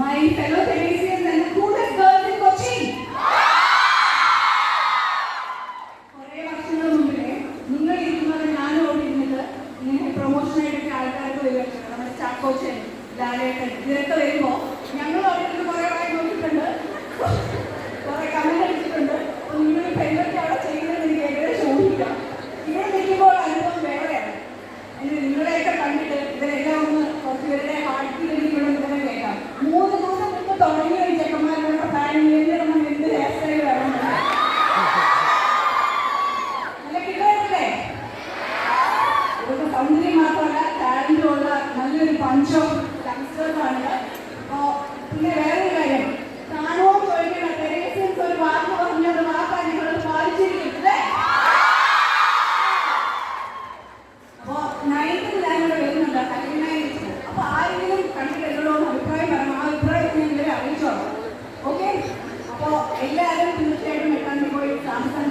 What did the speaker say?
my fellow Theresians and coolest girls in Kochi. കുറേ വർഷങ്ങൾ മുമ്പിലെ നിങ്ങൾ ഇരിക്കുന്നത് ഞാനും ഓടിയിരുന്നത് ഇങ്ങനെ പ്രൊമോഷൻ ആയിട്ട് ആൾക്കാർക്ക് വരുവാണ് നമ്മുടെ ചാക്കോച്ചൻ ലാലേട്ടൻ ഇതൊക്കെ വരുമ്പോൾ ഞങ്ങൾ ഇരുന്ന് കുറേ വായി നോക്കിയിട്ടുണ്ട്. കുറേ കമന്റ് അടിച്ചിട്ടുണ്ട്. അപ്പോൾ നിങ്ങൾ പെണ്ണൊക്കെ അവിടെ ചെയ്യുന്നത് എനിക്ക് ഏകദേശം ഊഹിക്കാം. ഇവിടെ നിൽക്കുമ്പോൾ അനുഭവം വേറെയാണ്. നിങ്ങളെയൊക്കെ കണ്ടിട്ട് ഇവരെല്ലാം ഒന്ന് കുറച്ച് പേരുടെ തുടങ്ങിയ ഒരു ചെക്കന്മാരുടെ പ്ലാനിങ് എന്തിടണം എന്ത് വേണം? നല്ല കിട്ടുമല്ലേ ഇവരുടെ സൗന്ദര്യം മാത്രമല്ല ടാലന്റും ഉള്ള നല്ലൊരു പഞ്ചോ യങ്സ്റ്റേഴ്സാണ് എല്ലാവരും തീർച്ചയായിട്ടും എത്താൻ പോയി. നമ്മുടെ